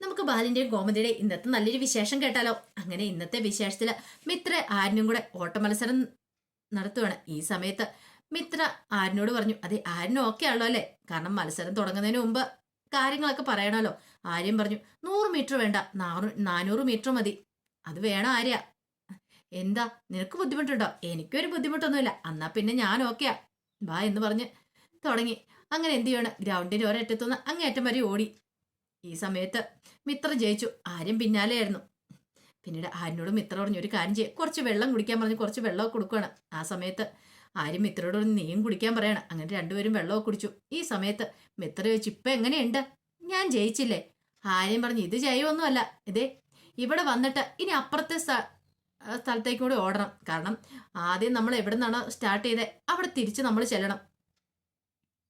നമുക്ക് ബാലിന്റെയും ഗോമതിയുടെയും ഇന്നത്തെ നല്ലൊരു വിശേഷം കേട്ടാലോ? അങ്ങനെ ഇന്നത്തെ വിശേഷത്തിൽ മിത്ര ആരിനും കൂടെ ഓട്ട മത്സരം നടത്തുവാണ്. ഈ സമയത്ത് മിത്ര ആരിനോട് പറഞ്ഞു അതെ ആരിനും ഓക്കെ ആണല്ലോ അല്ലേ? കാരണം മത്സരം തുടങ്ങുന്നതിന് മുമ്പ് കാര്യങ്ങളൊക്കെ പറയണമല്ലോ. ആര്യം പറഞ്ഞു നൂറ് മീറ്റർ വേണ്ട നാനൂ നാനൂറ് മീറ്റർ മതി. അത് വേണം ആര്യ. എന്താ? നിനക്ക് ബുദ്ധിമുട്ടുണ്ടോ? എനിക്കൊരു ബുദ്ധിമുട്ടൊന്നുമില്ല. എന്നാ പിന്നെ ഞാൻ ഓക്കെയാ വാ എന്ന് പറഞ്ഞ് തുടങ്ങി. അങ്ങനെ എന്ത് ചെയ്യണം? ഗ്രൗണ്ടിന്റെ ഒരറ്റത്തുനിന്ന് അങ്ങേറ്റം വരെ ഓടി. ഈ സമയത്ത് മിത്ര ജയിച്ചു. ആര്യം പിന്നാലെയായിരുന്നു. പിന്നീട് ആര്യനോട് മിത്ര പറഞ്ഞു ഒരു കാര്യം ചെയ്യുക കുറച്ച് വെള്ളം കുടിക്കാൻ പറഞ്ഞു കുറച്ച് വെള്ളമൊക്കെ കൊടുക്കുകയാണ് ആ സമയത്ത് ആര്യം മിത്രയോട് ഒരു നീയും കുടിക്കാൻ പറയണം. അങ്ങനെ രണ്ടുപേരും വെള്ളമൊക്കെ കുടിച്ചു. ഈ സമയത്ത് മിത്ര ചോദിച്ചു ഇപ്പം എങ്ങനെയുണ്ട്? ഞാൻ ജയിച്ചില്ലേ. ആര്യം പറഞ്ഞു ഇത് ജയമൊന്നുമല്ല ഇതേ ഇവിടെ വന്നിട്ട് ഇനി അപ്പുറത്തെ സ്ഥ- സ്ഥലത്തേക്ക് കൂടി ഓടണം. കാരണം ആദ്യം നമ്മൾ എവിടെ നിന്നാണോ സ്റ്റാർട്ട് ചെയ്തേ അവിടെ തിരിച്ച് നമ്മൾ ചെല്ലണം.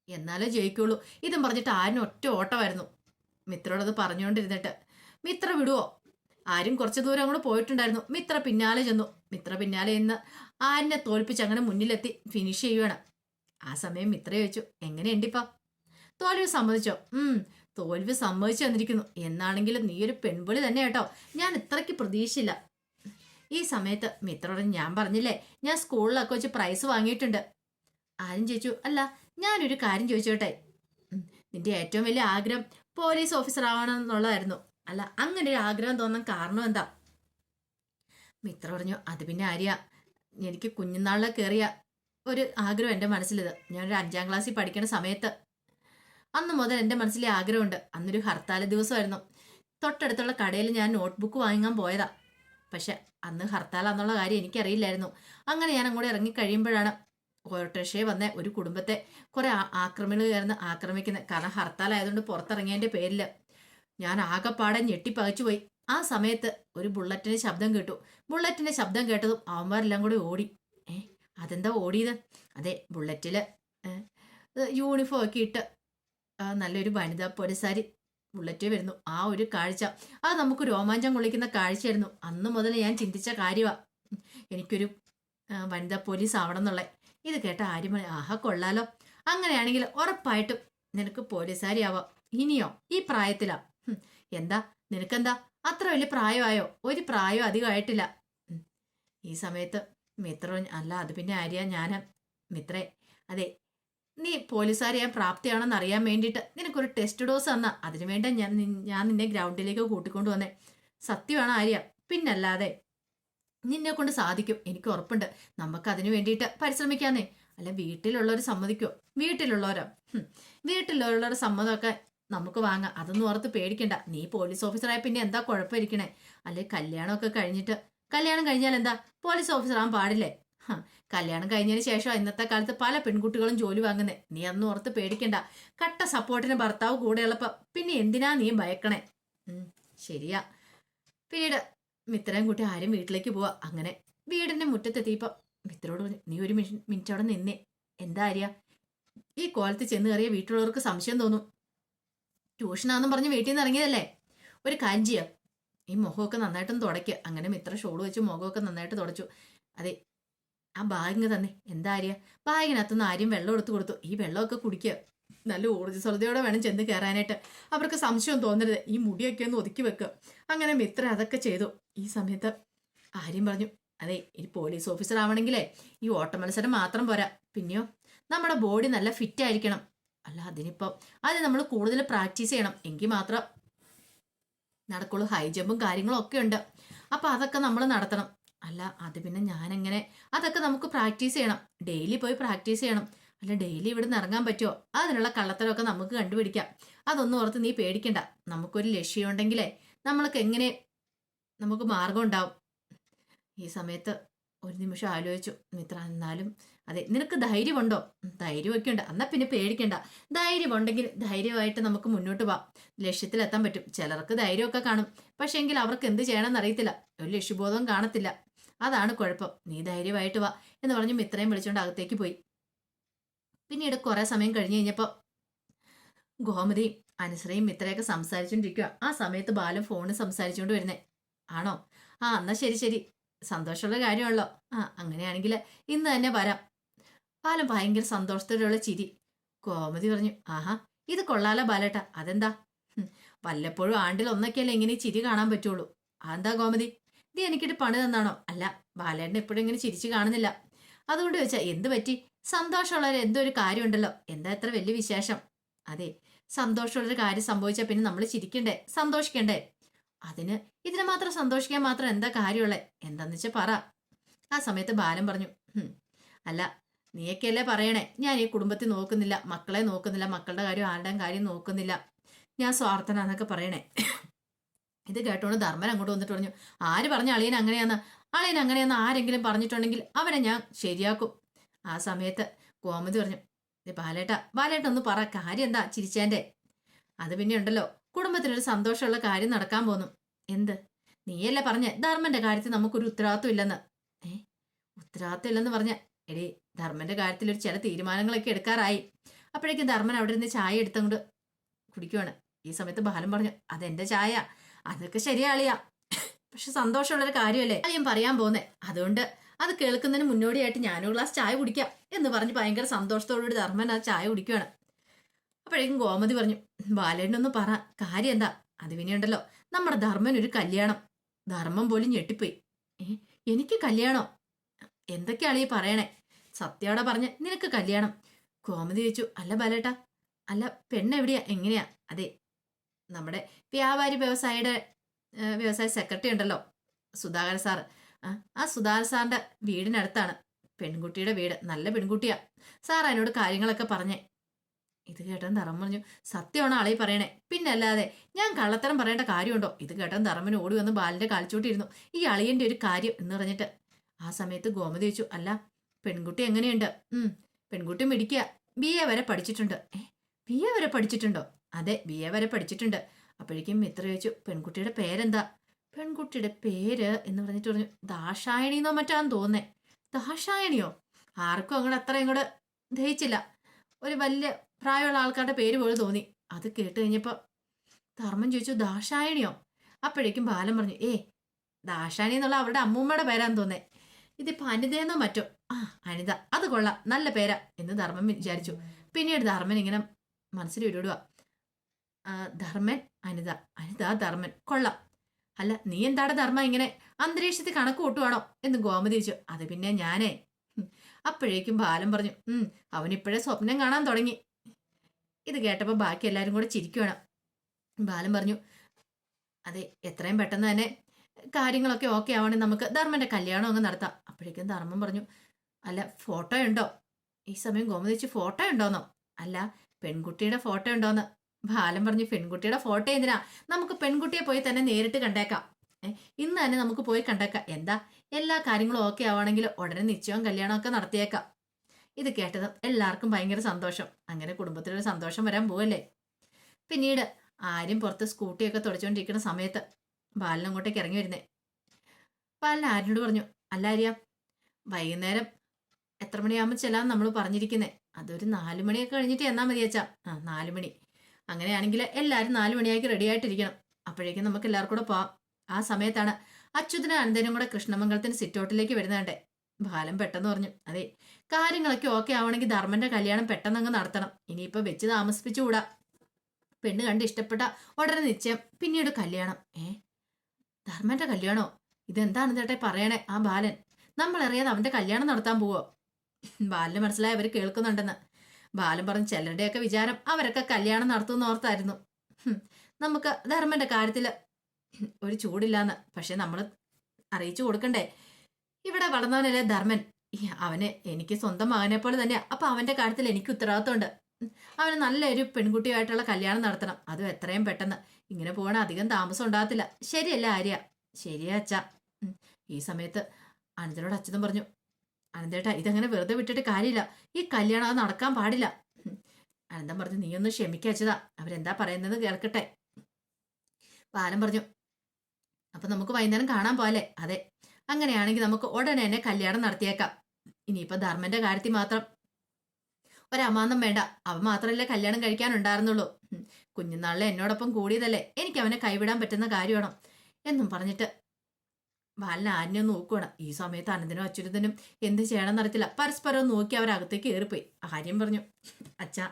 എന്നാലേ ജയിക്കുള്ളൂ. ഇതും പറഞ്ഞിട്ട് ആരും ഒറ്റ ഓട്ടമായിരുന്നു. മിത്രയോടത് പറഞ്ഞുകൊണ്ടിരുന്നിട്ട് മിത്ര വിടുവോ? ആരും കുറച്ച് ദൂരം അങ്ങോട്ട് പോയിട്ടുണ്ടായിരുന്നു. മിത്ര പിന്നാലെ ചെന്നു. മിത്ര പിന്നാലെ ഇന്ന് ആരിനെ തോൽപ്പിച്ച് അങ്ങനെ മുന്നിലെത്തി ഫിനിഷ് ചെയ്യുവാണ്. ആ സമയം മിത്ര ചോദിച്ചു എങ്ങനെയുണ്ടിപ്പാ തോൽവി സമ്മതിച്ചോ ഉം തോൽവി സമ്മതിച്ചു തന്നിരിക്കുന്നു. എന്നാണെങ്കിലും നീ ഒരു പെൺപുളി തന്നെ കേട്ടോ. ഞാൻ ഇത്രയ്ക്ക് പ്രതീക്ഷയില്ല ഈ സമയത്ത് മിത്രയോട് ഞാൻ പറഞ്ഞില്ലേ ഞാൻ സ്കൂളിലൊക്കെ വെച്ച് പ്രൈസ് വാങ്ങിയിട്ടുണ്ട്. ആരും ചോദിച്ചു അല്ല ഞാനൊരു കാര്യം ചോദിച്ചോട്ടെ? നിന്റെ ഏറ്റവും വലിയ ആഗ്രഹം പോലീസ് ഓഫീസർ ആവണം എന്നുള്ളതായിരുന്നു അല്ല അങ്ങനെ ഒരു ആഗ്രഹം തോന്നാൻ കാരണം എന്താ? മിത്ര പറഞ്ഞു അത് പിന്നെ ആര്യ? എനിക്ക് കുഞ്ഞുനാളിലെ കയറിയ ഒരു ആഗ്രഹം എന്റെ മനസ്സിലിത്. ഞാനൊരു അഞ്ചാം ക്ലാസ്സിൽ പഠിക്കുന്ന സമയത്ത് അന്ന് മുതൽ എന്റെ മനസ്സിലെ ആഗ്രഹമുണ്ട്. അന്നൊരു ഹർത്താൽ ദിവസമായിരുന്നു. തൊട്ടടുത്തുള്ള കടയിൽ ഞാൻ നോട്ട്ബുക്ക് വാങ്ങാൻ പോയതാ. പക്ഷെ അന്ന് ഹർത്താലാന്നുള്ള കാര്യം എനിക്കറിയില്ലായിരുന്നു. അങ്ങനെ ഞാൻ അങ്ങോട്ട് ഇറങ്ങി കഴിയുമ്പോഴാണ് ഓട്ടോറിക്ഷയെ വന്ന ഒരു കുടുംബത്തെ. കുറെ ആ- ആക്രമികൾ കയറുന്ന ആക്രമിക്കുന്നത് കാരണം ഹർത്താൽ ആയതുകൊണ്ട് പുറത്തിറങ്ങിയതിന്റെ പേരിൽ ഞാൻ ആകെപ്പാടെ ഞെട്ടിപ്പകച്ചു പോയി ആ സമയത്ത് ഒരു ബുള്ളറ്റിന്റെ ശബ്ദം കേട്ടു. ബുള്ളറ്റിന്റെ ശബ്ദം കേട്ടതും അവന്മാരെല്ലാം കൂടി ഓടി. ഏ അതെന്താ ഓടിയത്? അതെ ബുള്ളറ്റിൽ യൂണിഫോം ഒക്കെ ഇട്ട് ആ, നല്ലൊരു വനിതാ പോലീസുകാരി ബുള്ളറ്റ് വരുന്നു. ആ ഒരു കാഴ്ച അത് നമുക്ക് രോമാഞ്ചം കൊള്ളിക്കുന്ന കാഴ്ചയായിരുന്നു. അന്ന് മുതൽ ഞാൻ ചിന്തിച്ച കാര്യമാണ് എനിക്കൊരു ആ, വനിതാ പോലീസ് ആവണം എന്നുള്ളത് ഇത് കേട്ട ആര്യമണി ആഹ കൊള്ളാലോ. അങ്ങനെയാണെങ്കിൽ ഉറപ്പായിട്ടും നിനക്ക് പോലീസുകാരിയാവാം ഇനിയോ ഈ പ്രായത്തിലാ. എന്താ? നിനക്കെന്താ? അത്ര വലിയ പ്രായമായോ? ഒരു പ്രായം അധികമായിട്ടില്ല ഈ സമയത്ത് മിത്ര അല്ല അത് പിന്നെ ആര്യ? ഞാൻ മിത്രേ അതെ നീ പോലീസുകാരിയാൻ പ്രാപ്തിയാണെന്ന് അറിയാൻ വേണ്ടിയിട്ട് നിനക്കൊരു ടെസ്റ്റ് ഡോസ് തന്ന. അതിനു വേണ്ടി ഞാൻ ഞാൻ നിന്നെ ഗ്രൗണ്ടിലേക്ക് കൂട്ടിക്കൊണ്ടു വന്നേ. സത്യമാണ് ആര്യ? പിന്നല്ലാതെ നിന്നെ കൊണ്ട് സാധിക്കും. എനിക്ക് ഉറപ്പുണ്ട്. നമുക്ക് അതിനു വേണ്ടിയിട്ട് പരിശ്രമിക്കാന്നേ. അല്ല വീട്ടിലുള്ളവർ സമ്മതിക്കോ? വീട്ടിലുള്ളവരോ? വീട്ടിലുള്ളവരുടെ സമ്മതമൊക്കെ നമുക്ക് വാങ്ങാം. അതൊന്നും ഓർത്ത് പേടിക്കണ്ട. നീ പോലീസ് ഓഫീസറായ പിന്നെ എന്താ കുഴപ്പമിരിക്കണേ? അല്ലെ കല്യാണമൊക്കെ കഴിഞ്ഞിട്ട് കല്യാണം കഴിഞ്ഞാൽ എന്താ? പോലീസ് ഓഫീസർ ആവാൻ പാടില്ലേ? കല്യാണം കഴിഞ്ഞതിന് ശേഷം ഇന്നത്തെ കാലത്ത് പല പെൺകുട്ടികളും ജോലി വാങ്ങുന്നേ. നീ അന്ന് ഓർത്ത് പേടിക്കണ്ട. കട്ട സപ്പോർട്ടിന് ഭർത്താവ് കൂടെയുള്ളപ്പോ പിന്നെ എന്തിനാ നീ ഭയക്കണേ? ശരിയാ. പിന്നീട് മിത്രയും കൂട്ടി ആരും വീട്ടിലേക്ക് പോവാ. അങ്ങനെ വീടിന്റെ മുറ്റത്തെത്തിയപ്പോ മിത്രോട് നീ ഒരു മിനിറ്റ് അവിടെ നിന്നേ. എന്താ അറിയാ ഈ കോലത്ത് ചെന്ന് കയറിയ വീട്ടിലുള്ളവർക്ക് സംശയം തോന്നും. ട്യൂഷനാന്നും പറഞ്ഞ് വീട്ടിൽ നിന്ന് ഇറങ്ങിയതല്ലേ? ഒരു കാര്യം ചെയ്യാം. ഈ മുഖമൊക്കെ നന്നായിട്ടൊന്ന് തുടയ്ക്കുക അങ്ങനെ മിത്ര ഷോൾ വെച്ച് മുഖമൊക്കെ നന്നായിട്ട് തുടച്ചു. അതെ ആ ബാഗിങ് തന്നെ. എന്താ അറിയാ ബാഗിനകത്തുനിന്ന് ആരും വെള്ളം എടുത്തു കൊടുത്തു. ഈ വെള്ളമൊക്കെ കുടിക്കുക നല്ല ഊർജസ്വലതയോടെ വേണം ചെന്ന് കയറാനായിട്ട്. അവർക്ക് സംശയം തോന്നരുത്. ഈ മുടിയൊക്കെ ഒന്ന് ഒതുക്കി വെക്കുക അങ്ങനെ മിത്ര അതൊക്കെ ചെയ്തു. ഈ സമയത്ത് ആര്യം പറഞ്ഞു. അതെ ഇനി പോലീസ് ഓഫീസർ ആവണമെങ്കിലേ ഈ ഓട്ട മത്സരം മാത്രം പോരാ. പിന്നെയോ നമ്മുടെ ബോഡി നല്ല ഫിറ്റ് ആയിരിക്കണം. അല്ല അതിനിപ്പം അത് നമ്മൾ കൂടുതൽ പ്രാക്ടീസ് ചെയ്യണം. എങ്കിൽ മാത്രം നടക്കുള്ളൂ. ഹൈ ജമ്പും കാര്യങ്ങളും ഒക്കെ ഉണ്ട്. അപ്പോൾ അതൊക്കെ നമ്മൾ നടത്തണം. അല്ല അത് പിന്നെ ഞാനെങ്ങനെ അതൊക്കെ നമുക്ക് പ്രാക്ടീസ് ചെയ്യണം. ഡെയിലി പോയി പ്രാക്ടീസ് ചെയ്യണം. അല്ല ഡെയിലി ഇവിടെ നിന്ന് ഇറങ്ങാൻ പറ്റുമോ അതിനുള്ള കള്ളത്തരമൊക്കെ നമുക്ക് കണ്ടുപിടിക്കാം. അതൊന്നും ഓർത്ത് നീ പേടിക്കണ്ട. നമുക്കൊരു ലക്ഷ്യമുണ്ടെങ്കിലേ നമ്മൾക്ക് എങ്ങനെ നമുക്ക് മാർഗം ഉണ്ടാവും. ഈ സമയത്ത് ഒരു നിമിഷം ആലോചിച്ചു. മിത്ര എന്നാലും അതെ നിനക്ക് ധൈര്യമുണ്ടോ? ധൈര്യമൊക്കെ ഉണ്ട്. എന്നാൽ പിന്നെ പേടിക്കണ്ട. ധൈര്യമുണ്ടെങ്കിൽ ധൈര്യമായിട്ട് നമുക്ക് മുന്നോട്ട് പോവാം. ലക്ഷ്യത്തിലെത്താൻ പറ്റും. ചിലർക്ക് ധൈര്യമൊക്കെ കാണും. പക്ഷേ എങ്കിൽ അവർക്ക് എന്ത് ചെയ്യണമെന്ന് അറിയത്തില്ല. ഒരു ലക്ഷ്യബോധവും കാണത്തില്ല. അതാണ് കുഴപ്പം. നീ ധൈര്യമായിട്ട് വാ എന്ന് പറഞ്ഞ് മിത്രയും വിളിച്ചുകൊണ്ട് അകത്തേക്ക് പോയി. പിന്നീട് കുറെ സമയം കഴിഞ്ഞ് കഴിഞ്ഞപ്പോൾ ഗോമതിയും അനുശ്രയും മിത്രയൊക്കെ സംസാരിച്ചുകൊണ്ടിരിക്കുക ആ സമയത്ത് ബാലൻ ഫോണിൽ സംസാരിച്ചുകൊണ്ട് വരുന്നേ. ആണോ? ആ എന്നാ ശരി ശരി. സന്തോഷമുള്ള കാര്യമാണല്ലോ. ആ അങ്ങനെയാണെങ്കിൽ ഇന്ന് തന്നെ വരാം. ബാലൻ ഭയങ്കര സന്തോഷത്തോടെയുള്ള ചിരി. കോമതി പറഞ്ഞു ആഹാ ഇത് കൊള്ളാലോ ബാലേട്ട. അതെന്താ? വല്ലപ്പോഴും ആണ്ടിൽ ഒന്നൊക്കെയല്ലേ ഇങ്ങനെ ചിരി കാണാൻ പറ്റുള്ളൂ. അതെന്താ ഗോമതി? ഇത് എനിക്കിട്ട് പണി തന്നാണോ? അല്ല ബാലേട്ടൻ എപ്പോഴും ഇങ്ങനെ ചിരിച്ചു കാണുന്നില്ല. അതുകൊണ്ട് ചോദിച്ചാ എന്ത് പറ്റി? സന്തോഷമുള്ളവർ എന്തോ ഒരു കാര്യമുണ്ടല്ലോ. എന്താ എത്ര വലിയ വിശേഷം? അതെ സന്തോഷമുള്ളൊരു കാര്യം സംഭവിച്ചാൽ പിന്നെ നമ്മൾ ചിരിക്കണ്ടേ? സന്തോഷിക്കണ്ടേ? അതിന് ഇതിനെ മാത്രം സന്തോഷിക്കാൻ മാത്രം എന്താ കാര്യമുള്ളേ? എന്താന്ന് വെച്ചാൽ പറ. ആ സമയത്ത് ബാലൻ പറഞ്ഞു അല്ല നീയൊക്കെയല്ലേ പറയണേ? ഞാൻ ഈ കുടുംബത്തിൽ നോക്കുന്നില്ല മക്കളെ നോക്കുന്നില്ല മക്കളുടെ കാര്യം ആരുടെയും കാര്യം നോക്കുന്നില്ല. ഞാൻ സ്വാർത്ഥനാന്നൊക്കെ പറയണേ. ഇത് കേട്ടോണ്ട് ധർമ്മൻ അങ്ങോട്ട് വന്നിട്ട് പറഞ്ഞു ആര് പറഞ്ഞ അളിയൻ അങ്ങനെയാന്ന്? അളിയൻ അങ്ങനെയാന്ന് ആരെങ്കിലും പറഞ്ഞിട്ടുണ്ടെങ്കിൽ അവനെ ഞാൻ ശരിയാക്കും. ആ സമയത്ത് ഗോമതി പറഞ്ഞു "ദേ ബാലേട്ട ബാലേട്ട ഒന്ന് പറ കാര്യം എന്താ ചിരിച്ചാന്റെ? അത് പിന്നെ ഉണ്ടല്ലോ കുടുംബത്തിനൊരു സന്തോഷമുള്ള കാര്യം നടക്കാൻ പോന്നു. എന്ത്? നീയല്ലേ പറഞ്ഞ ധർമ്മന്റെ കാര്യത്തിൽ നമുക്കൊരു ഉത്തരവാദിത്വം ഇല്ലെന്ന്. ഏ? ഉത്തരവാദിത്വം ഇല്ലെന്ന് പറഞ്ഞ എടി ധർമ്മന്റെ കാര്യത്തിൽ ഒരു ചില തീരുമാനങ്ങളൊക്കെ എടുക്കാറായി. അപ്പോഴേക്കും ധർമ്മൻ അവിടെ നിന്ന് ചായ എടുത്തങ്ങോട്ട് കുടിക്കുവാണ്. ഈ സമയത്ത് ബാലൻ പറഞ്ഞു അതെന്റെ ചായ. അതൊക്കെ ശരിയാളിയാ. പക്ഷെ സന്തോഷമുള്ളൊരു കാര്യമല്ലേ? ഞാൻ പറയാൻ പോന്നേ അതുകൊണ്ട് അത് കേൾക്കുന്നതിന് മുന്നോടിയായിട്ട് ഞാനൊരു ഗ്ലാസ് ചായ കുടിക്കാം എന്ന് പറഞ്ഞ് ഭയങ്കര സന്തോഷത്തോടുകൂടി ധർമ്മൻ ആ ചായ കുടിക്കുവാണ്. അപ്പോഴേക്കും ഗോമതി പറഞ്ഞു ബാലേട്ടനൊന്ന് പറ കാര്യം എന്താ? അത് പിന്നെയുണ്ടല്ലോ. നമ്മുടെ ധർമ്മൻ ഒരു കല്യാണം. ധർമ്മം പോലും ഞെട്ടിപ്പോയി. എനിക്ക് കല്യാണോ? എന്തൊക്കെയാണ് ഈ പറയണേ? സത്യോടെ പറഞ്ഞ നിനക്ക് കല്യാണം. ഗോമതി ചോദിച്ചു അല്ല ബാലേട്ടാ അല്ല പെണ്ണെവിടെയാ? എങ്ങനെയാ? അതെ നമ്മുടെ വ്യാപാരി വ്യവസായിയുടെ വ്യവസായ സെക്രട്ടറി ഉണ്ടല്ലോ സുധാകരൻ സാർ. ആ, സുധാകരൻ സാറിന്റെ വീടിനടുത്താണ്. പെൺകുട്ടിയുടെ വീട് നല്ല പെൺകുട്ടിയാ. സാർ അതിനോട് കാര്യങ്ങളൊക്കെ പറഞ്ഞേ ഇത് കേട്ടൻ തറം പറഞ്ഞു സത്യമാണ് ആളെ പറയണേ? പിന്നെ അല്ലാതെ ഞാൻ കള്ളത്തരം പറയേണ്ട കാര്യമുണ്ടോ? ഇത് കേട്ടൻ തറമ്മിന് ഓടി വന്ന് ബാലിന്റെ കാൽച്ചോട്ടിരുന്നു. ഈ അളിയന്റെ ഒരു കാര്യം എന്ന് പറഞ്ഞിട്ട്. ആ സമയത്ത് ഗോമതി ചോദിച്ചു അല്ല പെൺകുട്ടി എങ്ങനെയുണ്ട്? ഉം പെൺകുട്ടി മിടിക്കുക ബി എ വരെ പഠിച്ചിട്ടുണ്ട്. ബി എ വരെ പഠിച്ചിട്ടുണ്ടോ? അതെ ബി എ വരെ പഠിച്ചിട്ടുണ്ട്. അപ്പോഴേക്കും മിത്ര ചോദിച്ചു പെൺകുട്ടിയുടെ പേരെന്താ? പെൺകുട്ടിയുടെ പേര് എന്ന് പറഞ്ഞിട്ട് പറഞ്ഞു ദാഷായണിന്നോ മറ്റാന്ന് തോന്നേ ദാഷായണിയോ? ആർക്കും അങ്ങോട്ട് അത്ര ഇങ്ങോട്ട് ദഹിച്ചില്ല. ഒരു വലിയ പ്രായമുള്ള ആൾക്കാരുടെ പേര് പോലെ തോന്നി. അത് കേട്ട് കഴിഞ്ഞപ്പോൾ ധർമ്മം ചോദിച്ചു ദാഷായണിയോ? അപ്പോഴേക്കും ബാലൻ പറഞ്ഞു ഏ ദാഷായണി എന്നുള്ള അവരുടെ അമ്മൂമ്മയുടെ പേരാന്ന് തോന്നേ. ഇതിപ്പോൾ അനിതയെന്നോ മറ്റോ? ആ അനിത. അത് കൊള്ളാം. നല്ല പേരാ. എന്ന് ധർമ്മൻ വിചാരിച്ചു. പിന്നീട് ധർമ്മൻ ഇങ്ങനെ മനസ്സിൽ വിടുക ധർമ്മൻ അനിത. അനിത ധർമ്മൻ. കൊള്ളാം. അല്ല നീ എന്താണ് ധർമ്മ ഇങ്ങനെ അന്തരീക്ഷത്തിൽ കണക്ക് കൂട്ടുവാണോ? എന്ന് ഗോമതി ചോദിച്ചു. അത് പിന്നെ ഞാനേ. അപ്പോഴേക്കും ബാലൻ പറഞ്ഞു അവനിപ്പോഴേ സ്വപ്നം കാണാൻ തുടങ്ങി. ഇത് കേട്ടപ്പോൾ ബാക്കി എല്ലാവരും കൂടെ ചിരിക്കുകയാണ് ബാലൻ പറഞ്ഞു അതെ എത്രയും പെട്ടെന്ന് തന്നെ കാര്യങ്ങളൊക്കെ ഓക്കെ ആവണമെങ്കിൽ നമുക്ക് ധർമ്മന്റെ കല്യാണം അങ്ങ് നടത്താം. അപ്പോഴേക്കും ധർമ്മം പറഞ്ഞു അല്ല ഫോട്ടോ ഉണ്ടോ? ഈ സമയം ഗോമതിച്ച് ഫോട്ടോ ഉണ്ടോന്നോ? അല്ല പെൺകുട്ടിയുടെ ഫോട്ടോ ഉണ്ടോന്ന്. ബാലൻ പറഞ്ഞു പെൺകുട്ടിയുടെ ഫോട്ടോ എന്തിനാ? നമുക്ക് പെൺകുട്ടിയെ പോയി തന്നെ നേരിട്ട് കണ്ടേക്കാം. ഇന്ന് തന്നെ നമുക്ക് പോയി കണ്ടേക്കാം. എന്താ? എല്ലാ കാര്യങ്ങളും ഓക്കെ ആവുകയാണെങ്കിൽ ഉടനെ നിശ്ചയവും കല്യാണമൊക്കെ നടത്തിയേക്കാം. ഇത് കേട്ടത് എല്ലാവർക്കും ഭയങ്കര സന്തോഷം. അങ്ങനെ കുടുംബത്തിലൊരു സന്തോഷം വരാൻ പോവല്ലേ? പിന്നീട് ആരും പുറത്ത് സ്കൂട്ടിയൊക്കെ തുടച്ചുകൊണ്ടിരിക്കുന്ന സമയത്ത് ബാലൻ അങ്ങോട്ടേക്ക് ഇറങ്ങി വരുന്നേ. ബാലൻ ആരിനോട് പറഞ്ഞു അല്ല ആര്യ വൈകുന്നേരം എത്ര മണിയാകുമ്പോൾ ചെല്ലാൻ നമ്മൾ പറഞ്ഞിരിക്കുന്നേ. അതൊരു നാല് മണിയൊക്കെ കഴിഞ്ഞിട്ട് എന്നാ മതി അച്ഛാ. ആ നാല് മണി. അങ്ങനെയാണെങ്കിൽ എല്ലാവരും നാല് മണിയാക്കി റെഡി ആയിട്ടിരിക്കണം. അപ്പോഴേക്കും നമുക്ക് എല്ലാവർക്കും കൂടെ പോവാം. ആ സമയത്താണ് അച്യുതനും അനന്തനും കൂടെ കൃഷ്ണമംഗലത്തിന് സിറ്റൗട്ടിലേക്ക് വരുന്നതണ്ടേ ബാലൻ പെട്ടെന്ന് പറഞ്ഞു. അതെ കാര്യങ്ങളൊക്കെ ഓക്കെ ആവണമെങ്കിൽ ധർമ്മന്റെ കല്യാണം പെട്ടെന്ന് അങ്ങ് നടത്തണം. ഇനിയിപ്പോ വെച്ച് താമസിപ്പിച്ചുകൂടാ. പെണ്ണ് കണ്ട് ഇഷ്ടപ്പെട്ട ഉടനെ നിശ്ചയം പിന്നീട് കല്യാണം. ഏ? ധർമ്മന്റെ കല്യാണോ? ഇതെന്താണ് ചേട്ടെ പറയണേ? ആ ബാലൻ. നമ്മൾ അറിയാതെ അവന്റെ കല്യാണം നടത്താൻ പോവോ? ബാലന് മനസ്സിലായി അവർ കേൾക്കുന്നുണ്ടെന്ന്. ബാലൻ പറഞ്ഞു ചിലരുടെയൊക്കെ വിചാരം അവരൊക്കെ കല്യാണം നടത്തുമെന്ന് ഓർത്തായിരുന്നു. നമുക്ക് ധർമ്മന്റെ കാര്യത്തിൽ ഒരു ചൂടില്ലാന്ന്. പക്ഷെ നമ്മൾ അറിയിച്ചു കൊടുക്കണ്ടേ? ഇവിടെ വളർന്നവനല്ലേ ധർമ്മൻ? അവന് എനിക്ക് സ്വന്തം മകനെ പോലെ തന്നെ അപ്പൊ അവന്റെ കാര്യത്തിൽ എനിക്ക് ഉത്തരവാദിത്തമുണ്ട് അവന് നല്ലൊരു പെൺകുട്ടിയായിട്ടുള്ള കല്യാണം നടത്തണം. അതും എത്രയും പെട്ടെന്ന്. ഇങ്ങനെ പോകണ അധികം താമസം ഉണ്ടാകത്തില്ല. ശരിയല്ല ആര്യ? ശരിയാ അച്ഛ. ഈ സമയത്ത് അനന്തനോട് അച്ഛനും പറഞ്ഞു അനന്തേട്ടാ ഇതങ്ങനെ വെറുതെ വിട്ടിട്ട് കാര്യമില്ല. ഈ കല്യാണം അത് നടക്കാൻ പാടില്ല. അനന്തൻ പറഞ്ഞു നീ ഒന്ന് ക്ഷമിക്കച്ചതാ അവരെന്താ പറയുന്നത് കേൾക്കട്ടെ. ബാലൻ പറഞ്ഞു അപ്പൊ നമുക്ക് വൈകുന്നേരം കാണാൻ പോലെ അതെ. അങ്ങനെയാണെങ്കിൽ നമുക്ക് ഉടനെ തന്നെ കല്യാണം നടത്തിയേക്കാം. ഇനിയിപ്പോൾ ധർമ്മന്റെ കാര്യത്തിൽ മാത്രം. ഒരമാന്തം വേണ്ട. അവൻ മാത്രമല്ലേ കല്യാണം കഴിക്കാനുണ്ടായിരുന്നുള്ളൂ. കുഞ്ഞുനാളിലെ എന്നോടൊപ്പം കൂടിയതല്ലേ? എനിക്ക് അവനെ കൈവിടാൻ പറ്റുന്ന കാര്യമാണോ എന്നും പറഞ്ഞിട്ട് ബാലൻ ആരിനെ നോക്കുവാണ് ഈ സമയത്ത് അനന്തനും അച്യുതനും എന്ത് ചെയ്യണമെന്ന് അറിയത്തില്ല. പരസ്പരം നോക്കി അവരകത്തേക്ക് കയറിപ്പോയി. ആര്യം പറഞ്ഞു. അച്ഛാ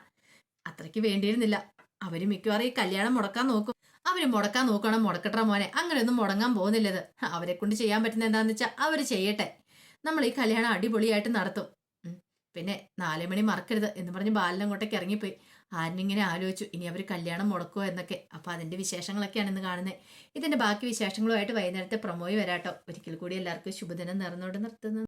അത്രയ്ക്ക് വേണ്ടിയിരുന്നില്ല. അവർ മിക്കവാറും ഈ കല്യാണം മുടക്കാൻ നോക്കും. അവർ മുടക്കാൻ നോക്കണം മുടക്കട്ടെ മോനെ. അങ്ങനെയൊന്നും മുടങ്ങാൻ പോകുന്നില്ലത്. അവരെ കൊണ്ട് ചെയ്യാൻ പറ്റുന്ന എന്താന്ന് വെച്ചാൽ അവർ ചെയ്യട്ടെ. നമ്മൾ ഈ കല്യാണം അടിപൊളിയായിട്ട് നടത്തും. പിന്നെ നാലേ മണി മറക്കരുത് എന്ന് പറഞ്ഞ് ബാലനങ്ങോട്ടേക്ക് ഇറങ്ങിപ്പോയി. ആരിനിങ്ങനെ ആലോചിച്ചു ഇനി അവർ കല്യാണം മുടക്കുമോ എന്നൊക്കെ. അപ്പൊ അതിന്റെ വിശേഷങ്ങളൊക്കെയാണ് ഇന്ന് കാണുന്നത് ഇതിന്റെ ബാക്കി വിശേഷങ്ങളുമായിട്ട് വൈകുന്നേരത്തെ പ്രൊമോയി വരാട്ടോ. ഒരിക്കൽ കൂടി എല്ലാവർക്കും ശുഭദിനം നേർന്നോട് നിർത്തുന്നു.